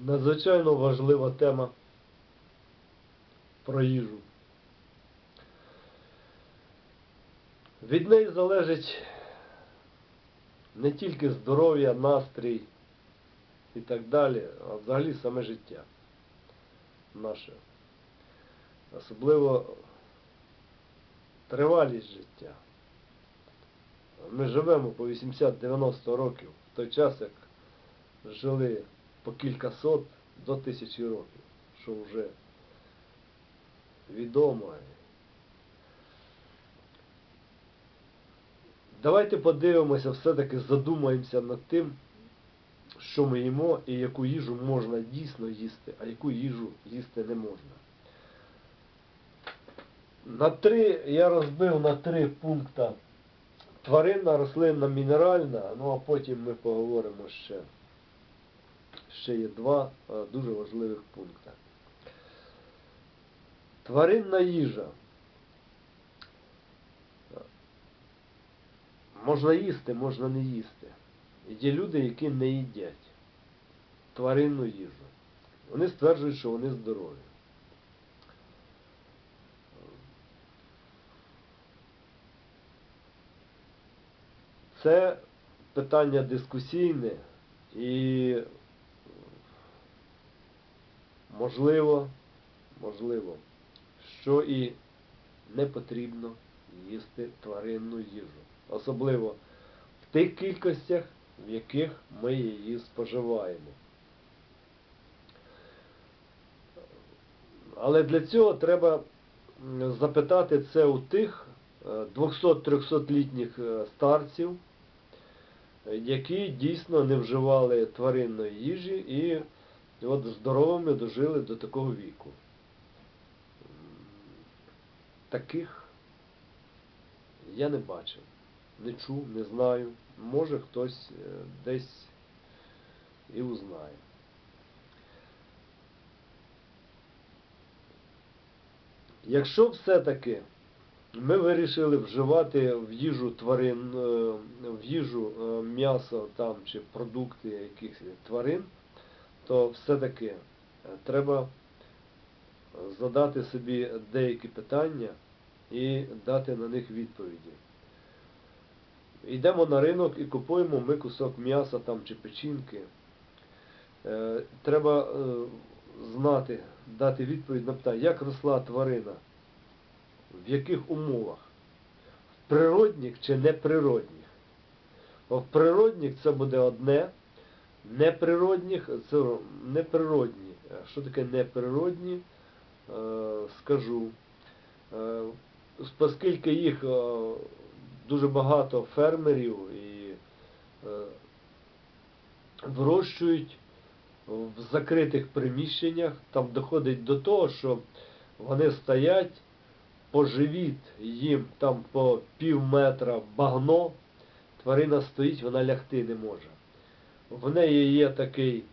надзвичайно важлива тема про їжу. Від неї залежить не тільки здоров'я, настрій і так далі, а взагалі саме життя наше. Особливо тривалість життя. Ми живемо по 80-90 років, в той час, як жили по кілька сот до тисячі років, що вже відомо. Давайте подивимося, все-таки задумаємося над тим, що ми їмо і яку їжу можна дійсно їсти, а яку їжу їсти не можна. На три, я розбив на три пункти тваринна, рослинна, мінеральна, ну а потім ми поговоримо ще. Ще є два е, дуже важливих пункти. Тваринна їжа. Можна їсти, можна не їсти. Є люди, які не їдять тваринну їжу. Вони стверджують, що вони здорові. Це питання дискусійне і можливо, можливо, що і не потрібно їсти тваринну їжу. Особливо в тих кількостях, в яких ми її споживаємо. Але для цього треба запитати це у тих е, 200-300-літніх е, старців, е, які дійсно не вживали тваринної їжі і от здоровими дожили до такого віку. Таких я не бачив, не чув, не знаю. Може хтось е, десь і узнає. Якщо все-таки ми вирішили вживати в їжу тварин, е, в їжу е, м'ясо там чи продукти якихось тварин, то все-таки е, треба задати собі деякі питання і дати на них відповіді. Йдемо на ринок і купуємо ми кусок м'яса там чи печінки. Е, Треба е, знати, дати відповідь на питання, як росла тварина, в яких умовах, в природних чи неприродних. Бо в природних це буде одне, неприродних це неприродні. Е, Що таке неприродні? Е, Скажу. Е, Оскільки їх дуже багато фермерів і вирощують в закритих приміщеннях, там доходить до того, що вони стоять по живіт, їм там по пів метра багно, тварина стоїть, вона лягти не може. В неї є такий,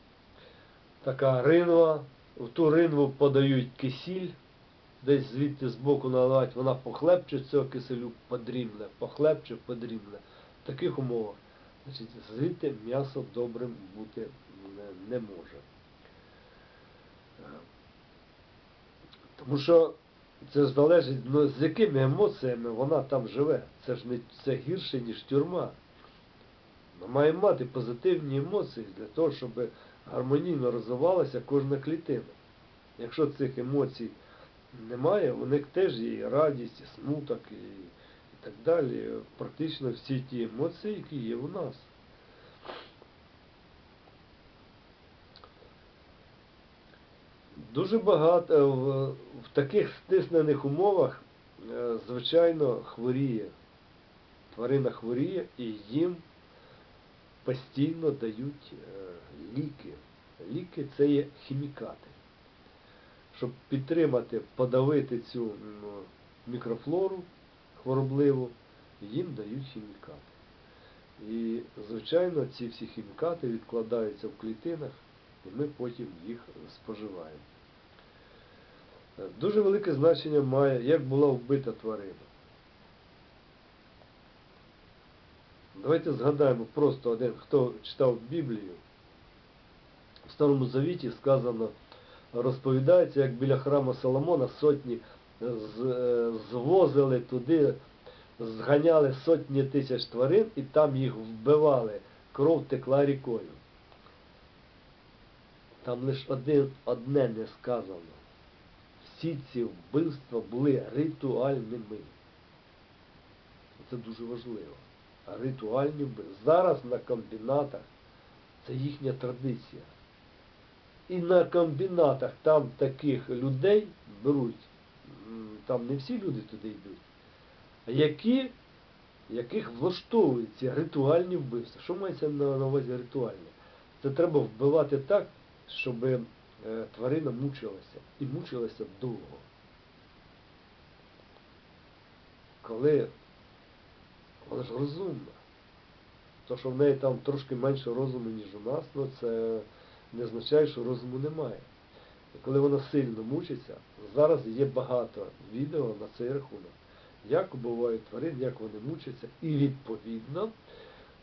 така ринва, в ту ринву подають кисіль, десь звідти збоку наливають, вона похлебче цього киселю подрімне, похлебче подрімне. В таких умовах значить, звідти м'ясо добрим бути не, може. Тому що це ж залежить, ну, з якими емоціями вона там живе. Це ж не це гірше, ніж тюрма. Ми маємо мати позитивні емоції для того, щоб гармонійно розвивалася кожна клітина. Якщо цих емоцій немає, у них теж є і радість, і смуток, і, і так далі. Практично всі ті емоції, які є у нас. Дуже багато в, в таких стиснених умовах, е, звичайно, хворіє. Тварина хворіє і їм постійно дають е, ліки. Ліки це є хімікати. Щоб підтримати, подавити цю мікрофлору хворобливу, їм дають хімікати. І, звичайно, ці всі хімікати відкладаються в клітинах, і ми потім їх споживаємо. Е, Дуже велике значення має, як була вбита тварина. Давайте згадаємо просто один, хто читав Біблію. В Старому Завіті сказано, розповідається, як біля храму Соломона сотні з- е, звозили туди, зганяли сотні тисяч тварин і там їх вбивали. Кров текла рікою. Там лише один, одне не сказано. Всі ці вбивства були ритуальними. Це дуже важливо. Ритуальні вбивства. Зараз на комбінатах це їхня традиція. І на комбінатах там таких людей беруть, там не всі люди туди йдуть, які, яких влаштовують ці ритуальні вбивства. Що мається на, на увазі ритуальні? Це треба вбивати так, щоб е, тварина мучилася. І мучилася довго. Коли вона ж розумна. То, що в неї там трошки менше розуму, ніж у нас, ну це не означає, що розуму немає. Коли вона сильно мучиться, зараз є багато відео на цей рахунок, як убивають тварин, як вони мучаться, і відповідно,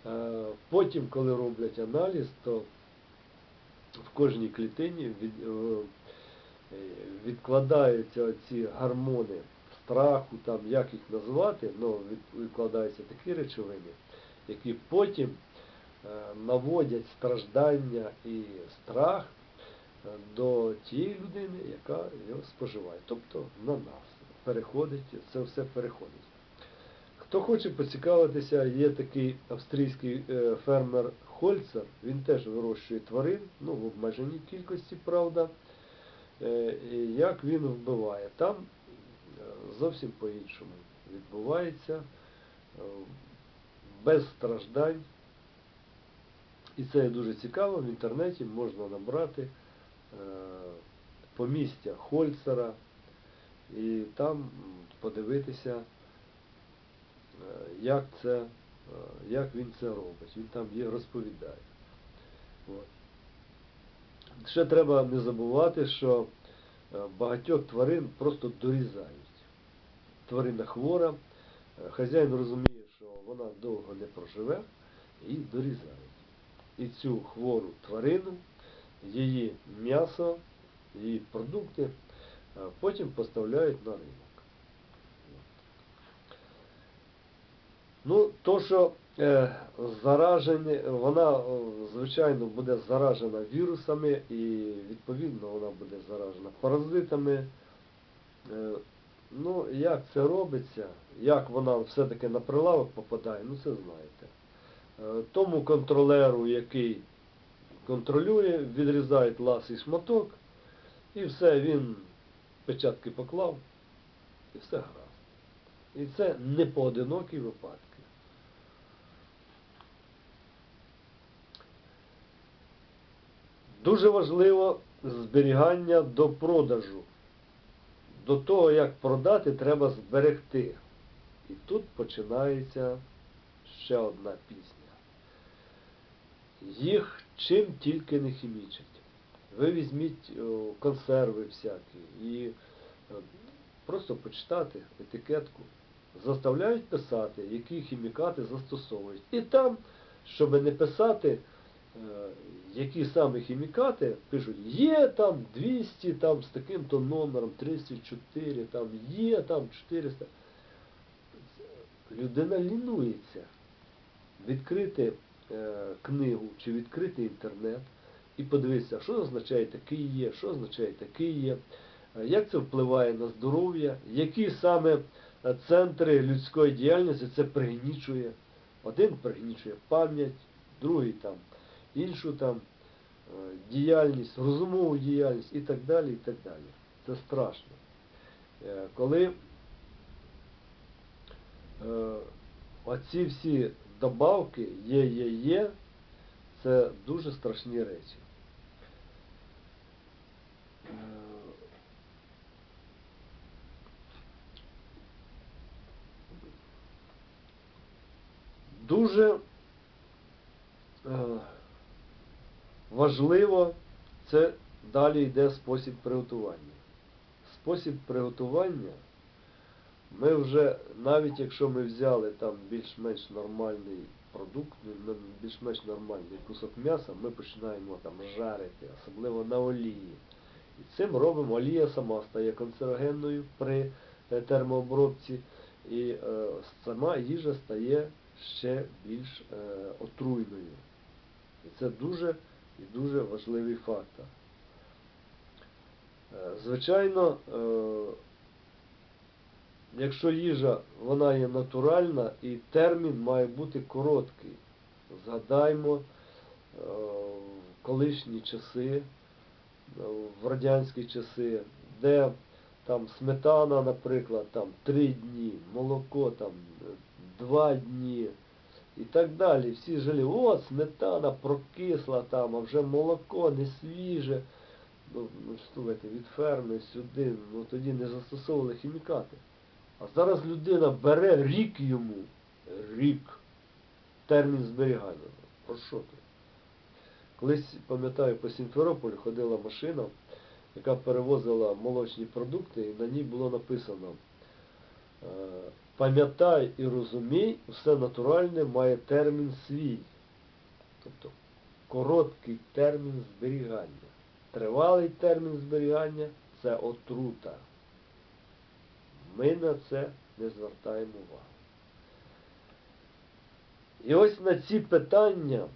е, потім, коли роблять аналіз, то в кожній клітині е, відкладаються ці гормони страху, там, як їх назвати, ну, від- відкладаються такі речовини, які потім е, наводять страждання і страх е, до тієї людини, яка його споживає. Тобто на нас переходить, це все переходить. Хто хоче поцікавитися, є такий австрійський е, фермер Хольцер, він теж вирощує тварин, ну в обмеженій кількості, правда. Як він вбиває? Там зовсім по-іншому відбувається, е, без страждань. І це дуже цікаво, в інтернеті можна набрати е, помістя Хольцера і там подивитися, е, як, це, як він це робить. Він там є, розповідає. От. Ще треба не забувати, що багатьох тварин просто дорізають. Тварина хвора, е, хазяїн розуміє, що вона довго не проживе, і дорізають. І цю хвору тварину, її м'ясо, її продукти е, потім поставляють на ринок. Ну, то, що е, заражені, вона, звичайно, буде заражена вірусами і, відповідно, вона буде заражена паразитами. Ну, як це робиться, як вона все-таки на прилавок попадає, ну це знаєте. Е, тому контролеру, який контролює, відрізають ласий шматок, і все, він печатки поклав, і все гаразд. І це не поодинокі випадки. Дуже важливо зберігання до продажу. До того, як продати, треба зберегти. І тут починається ще одна пісня. Їх чим тільки не хімічать. Ви візьміть консерви всякі і е, просто почитати етикетку. Заставляють писати, які хімікати застосовують. І там, щоб не писати, які саме хімікати, пишуть, є там 200 там, з таким-то номером, 34, там, є там 400. Людина лінується відкрити е, книгу чи відкрити інтернет і подивитися, що означає такий є, що означає такий є, е, як це впливає на здоров'я, які саме е, центри людської діяльності це пригнічує. Один пригнічує пам'ять, другий там іншу там е, діяльність, розумову діяльність і так далі. і так далі. Це страшно. Е, Коли е, оці всі добавки є, є, є, це дуже страшні речі. Дуже важливо, це далі йде спосіб приготування. Спосіб приготування ми вже, навіть якщо ми взяли там більш-менш нормальний продукт, більш-менш нормальний кусок м'яса, ми починаємо там жарити, особливо на олії. І цим робимо, олія сама стає канцерогенною при е, термообробці, і е, сама їжа стає ще більш е, отруйною. І це дуже і дуже важливий фактор. Е, Звичайно, е, якщо їжа вона є натуральна і термін має бути короткий. Згадаймо е, в колишні часи, е, в радянські часи, де там сметана, наприклад, там три дні, молоко там е, два дні і так далі. Всі жили, о, сметана прокисла там, а вже молоко не свіже. Ну, ну слухайте, від ферми сюди, ну тоді не застосовували хімікати. А зараз людина бере рік йому, рік, термін зберігання. Про що ти? Колись, пам'ятаю, по Сімферополю ходила машина, яка перевозила молочні продукти, і на ній було написано е, Пам'ятай і розумій, все натуральне має термін свій. Тобто короткий термін зберігання. Тривалий термін зберігання це отрута. Ми на це не звертаємо увагу. І ось на ці питання,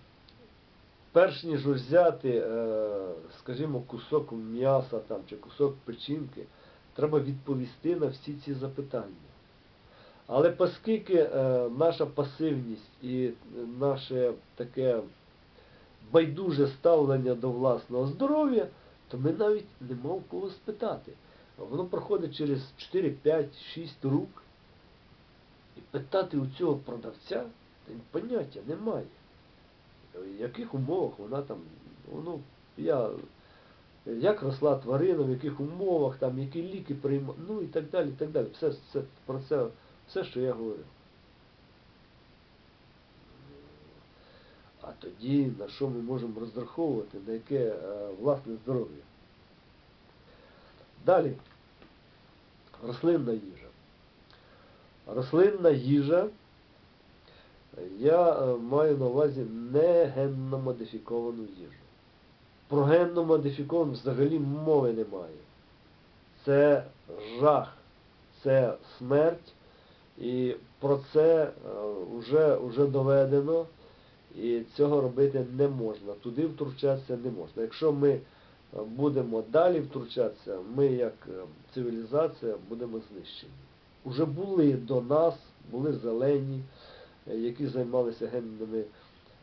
перш ніж взяти, е, скажімо, кусок м'яса там, чи кусок печінки, треба відповісти на всі ці запитання. Але оскільки е, наша пасивність і наше таке байдуже ставлення до власного здоров'я, то ми навіть не мав кого спитати. Воно проходить через 4, 5, 6 рук. І питати у цього продавця, поняття немає. В яких умовах вона там, ну, я, як росла тварина, в яких умовах, там, які ліки приймав, ну і так далі, і так далі. Все, все, про це, все, що я говорив. А тоді на що ми можемо розраховувати, на яке е, власне здоров'я. Далі. Рослинна їжа. Рослинна їжа, я е, маю на увазі не генно модифіковану їжу. Про генно модифіковану взагалі мови немає. Це жах, це смерть, і про це вже, вже доведено, і цього робити не можна. Туди втручатися не можна. Якщо ми е, будемо далі втручатися, ми як е, цивілізація будемо знищені. Уже були до нас, були зелені, е, які займалися генними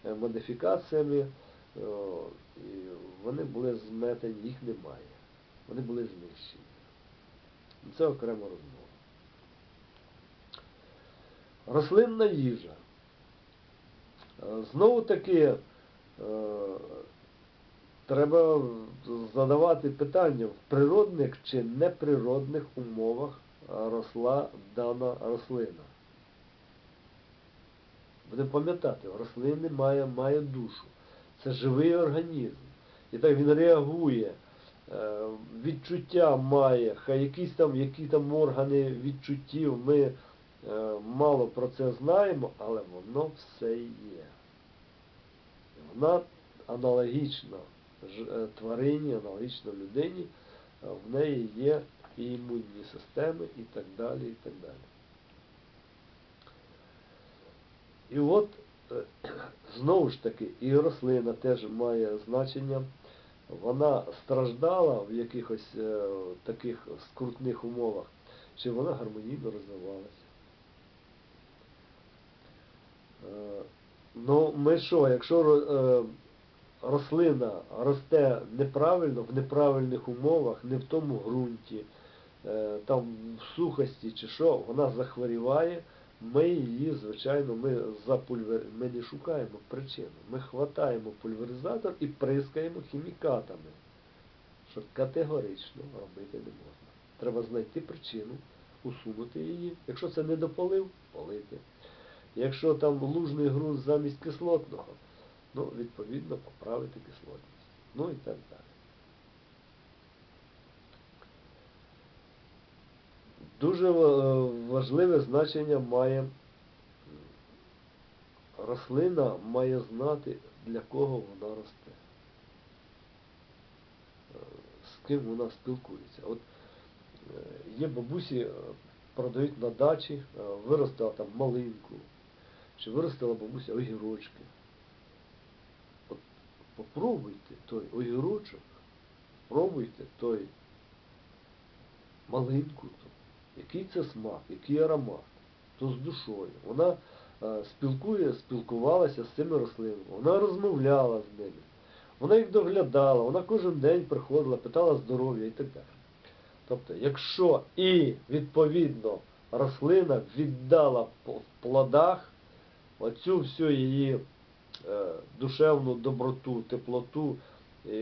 е, модифікаціями, і вони були зметені, їх немає. Вони були знищені. Це окрема розмова. Рослинна їжа. Е, Знову таки е, треба задавати питання, в природних чи неприродних умовах росла дана рослина. Будемо пам'ятати, рослини має, має душу. Це живий організм. І так він реагує, е, відчуття має, хай якісь там, які там органи відчуттів, ми мало про це знаємо, але воно все є. Вона аналогічна е, тварині, аналогічна людині, е, в неї є і імунні системи, і так далі, і так далі. І от, е, знову ж таки, і рослина теж має значення. Вона страждала в якихось е, таких скрутних умовах, чи вона гармонійно розвивалася. Е, Ну, ми що, якщо е, рослина росте неправильно, в неправильних умовах, не в тому ґрунті, е, там в сухості чи що, вона захворіває, ми її, звичайно, ми, запульвер... ми не шукаємо причину. Ми хватаємо пульверизатор і прискаємо хімікатами, що категорично робити не можна. Треба знайти причину, усунути її. Якщо це не дополив, полити. Якщо там лужний ґрунт замість кислотного, ну, відповідно, поправити кислотність. Ну і так далі. Дуже важливе значення має рослина має знати, для кого вона росте, Е, з ким вона спілкується. От е, є бабусі, е, продають на дачі, е, виростила там малинку, чи виростила бабуся огірочки. От попробуйте той огірочок, пробуйте той малинку, який це смак, який аромат, то з душою. Вона е, спілкує, спілкувалася з цими рослинами, вона розмовляла з ними, вона їх доглядала, вона кожен день приходила, питала здоров'я і так далі. Тобто, якщо і відповідно рослина віддала в плодах оцю всю її е, душевну доброту, теплоту,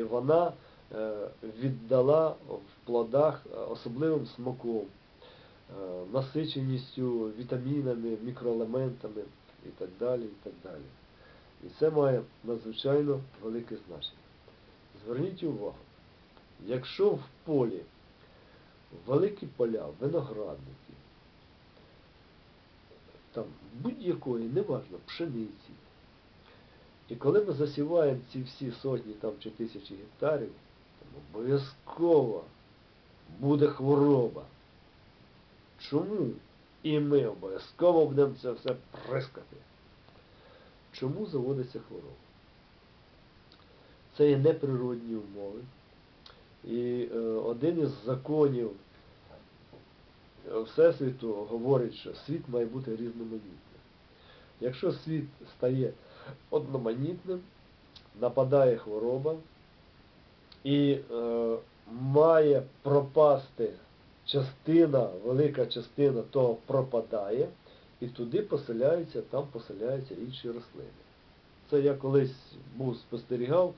вона е, віддала в плодах е, особливим смаком, насиченістю вітамінами, мікроелементами і так далі. І так далі. І це має надзвичайно велике значення. Зверніть увагу, якщо в полі великі поля, виноградники, там будь-якої, неважно, пшениці. І коли ми засіваємо ці всі сотні там, чи тисячі гектарів, обов'язково буде хвороба. Чому? І ми обов'язково будемо це все прискати. Чому заводиться хвороба? Це є неприродні умови. І е, один із законів Всесвіту говорить, що світ має бути різноманітним. Якщо світ стає одноманітним, нападає хвороба і е, має пропасти частина, велика частина того пропадає, і туди поселяються, там поселяються інші рослини. Це я колись був спостерігав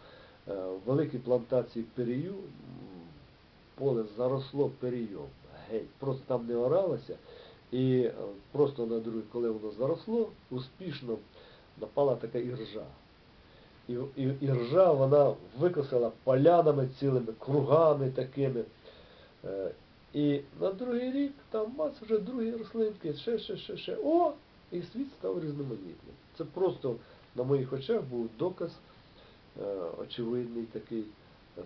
е, в великій плантації перію, поле заросло перійом. Геть, просто там не оралося. І е, просто на друге, коли воно заросло, успішно напала така іржа. І, і, іржа вона викосила полянами цілими, кругами такими. Е, І на другий рік там мац вже другі рослинки, ще, ще, ще, ще. О! І світ став різноманітним. Це просто на моїх очах був доказ е, очевидний такий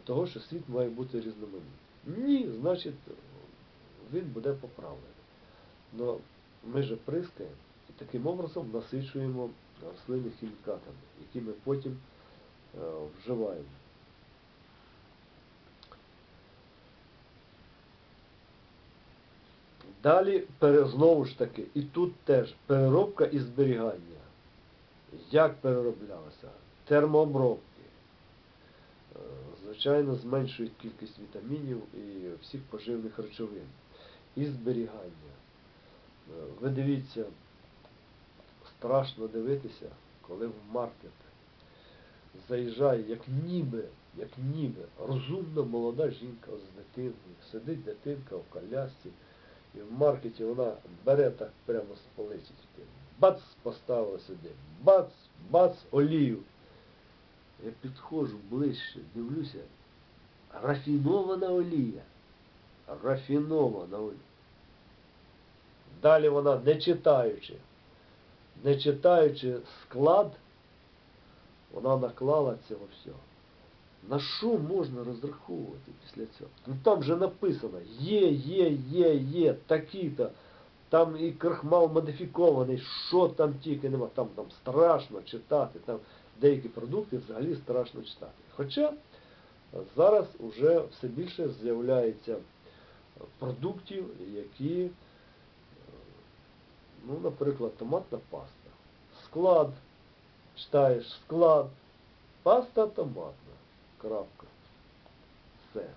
того, що світ має бути різноманітним. Ні, значить, він буде поправлений. Но ми же прискаємо і таким образом насичуємо рослини хімікатами, які ми потім е, вживаємо. Далі знову ж таки, і тут теж переробка і зберігання. Як перероблялося? Термообробки. Е, Звичайно, зменшують кількість вітамінів і всіх поживних речовин. І зберігання. Е, Ви дивіться, страшно дивитися, коли в маркет заїжджає, як ніби, як ніби, розумна молода жінка з дитиною. Сидить дитинка в колясці, і в маркеті вона бере так прямо з полиці. Бац, поставила сюди. Бац, бац, олію. Я підходжу ближче, дивлюся. Рафінована олія. Рафінована олія. Далі вона, не читаючи, не читаючи склад, вона наклала цього всього. На що можна розраховувати після цього? Ну там же написано, є, є, є, є, такі-то, там і крахмал модифікований, що там тільки нема, там, там страшно читати, там деякі продукти взагалі страшно читати. Хоча зараз вже все більше з'являється продуктів, які, ну, наприклад, томатна паста. Склад, читаєш склад, паста томатна. Крапка. Все. Е,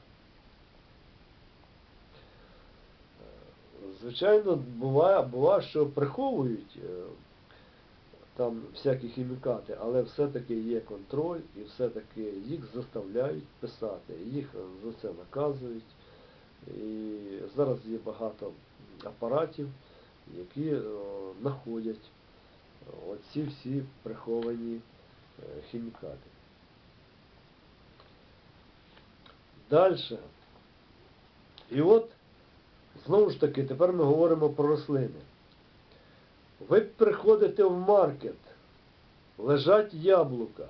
Звичайно, буває, буває, що приховують е, там всякі хімікати, але все-таки є контроль і все-таки їх заставляють писати, їх за це наказують. І зараз є багато апаратів, які е, знаходять оці всі приховані е, хімікати. Далі. І от, знову ж таки, тепер ми говоримо про рослини. Ви приходите в маркет, лежать яблука.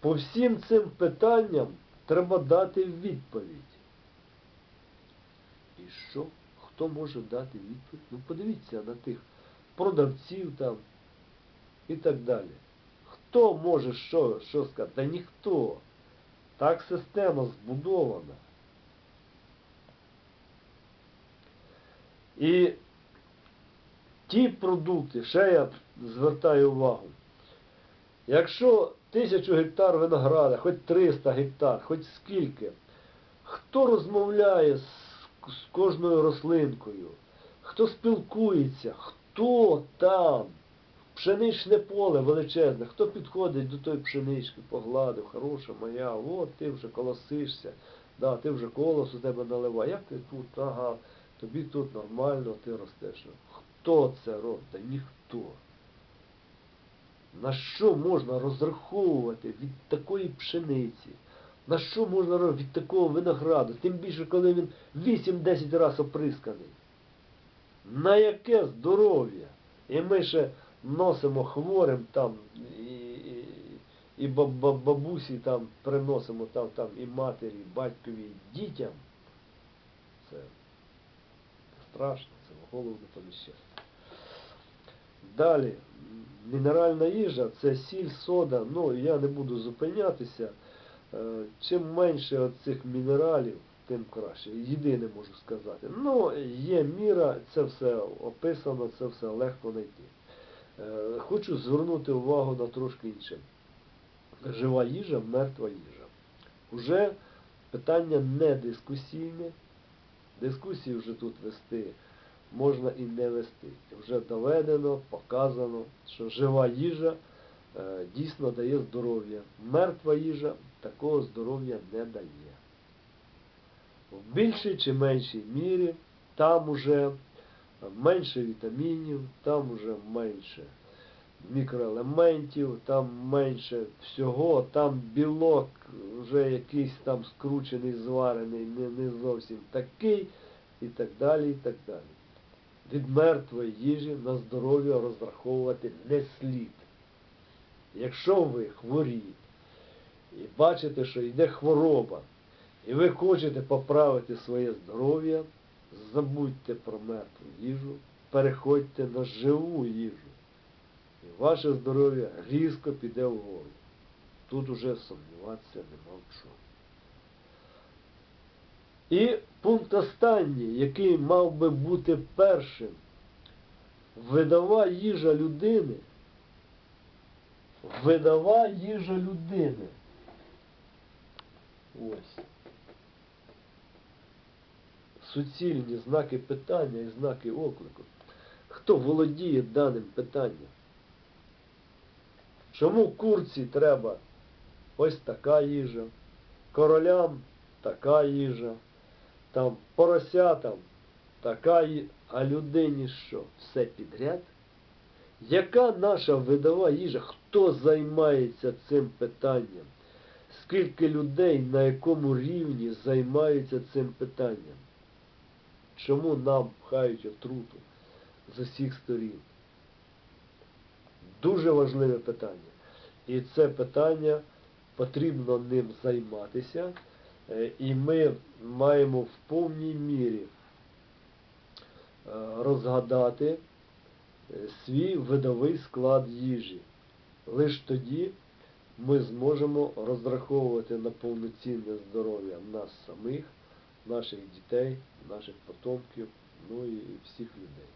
По всім цим питанням треба дати відповідь. І що? Хто може дати відповідь? Ну подивіться на тих продавців там і так далі. Хто може що, що сказати? Та ніхто. Так система збудована. І ті продукти, ще я звертаю увагу, якщо тисячу гектар винограда, хоч 300 гектар, хоч скільки, хто розмовляє з, з кожною рослинкою, хто спілкується, хто там, пшеничне поле величезне, хто підходить до тої пшенички, погладив, хороша моя, от ти вже колосишся, да, ти вже колос у тебе наливає, як ти тут, ага, тобі тут нормально, ти ростеш. Хто це робить? Ніхто. На що можна розраховувати від такої пшениці? На що можна ро- від такого винограду? Тим більше, коли він 8-10 разів оприсканий. На яке здоров'я? І ми ще носимо хворим там, і, і, і баб- баб- бабусі там приносимо там, там і матері, і батькові, і дітям. Це страшно, це в голову не. Далі, мінеральна їжа це сіль, сода. Ну, я не буду зупинятися. Е, Чим менше цих мінералів, тим краще. Єдине можу сказати. Ну, є міра, це все описано, це все легко знайти. Е, Хочу звернути увагу на трошки інше. Жива їжа, мертва їжа. Уже питання не дискусійне. Дискусії вже тут вести можна і не вести. Вже доведено, показано, що жива їжа е, дійсно дає здоров'я. Мертва їжа такого здоров'я не дає. В більшій чи меншій мірі там уже менше вітамінів, там уже менше мікроелементів, там менше всього, там білок вже якийсь там скручений, зварений, не, не зовсім такий, і так далі, і так далі. Від мертвої їжі на здоров'я розраховувати не слід. Якщо ви хворі і бачите, що йде хвороба, і ви хочете поправити своє здоров'я, забудьте про мертву їжу, переходьте на живу їжу. І ваше здоров'я різко піде вгору. Тут уже сумніватися нема в чому. І пункт останній, який мав би бути першим. Видова їжа людини. Видова їжа людини. Ось. Суцільні знаки питання і знаки оклику. Хто володіє даним питанням? Чому курці треба ось така їжа, королям така їжа, там поросятам така їжа, а людині що? Все підряд? Яка наша видова їжа? Хто займається цим питанням? Скільки людей на якому рівні займаються цим питанням? Чому нам пхають отруту з усіх сторін? Дуже важливе питання. І це питання потрібно ним займатися. Е, І ми маємо в повній мірі е, розгадати е, свій видовий склад їжі. Лише тоді ми зможемо розраховувати на повноцінне здоров'я нас самих, наших дітей, наших потомків, ну і всіх людей.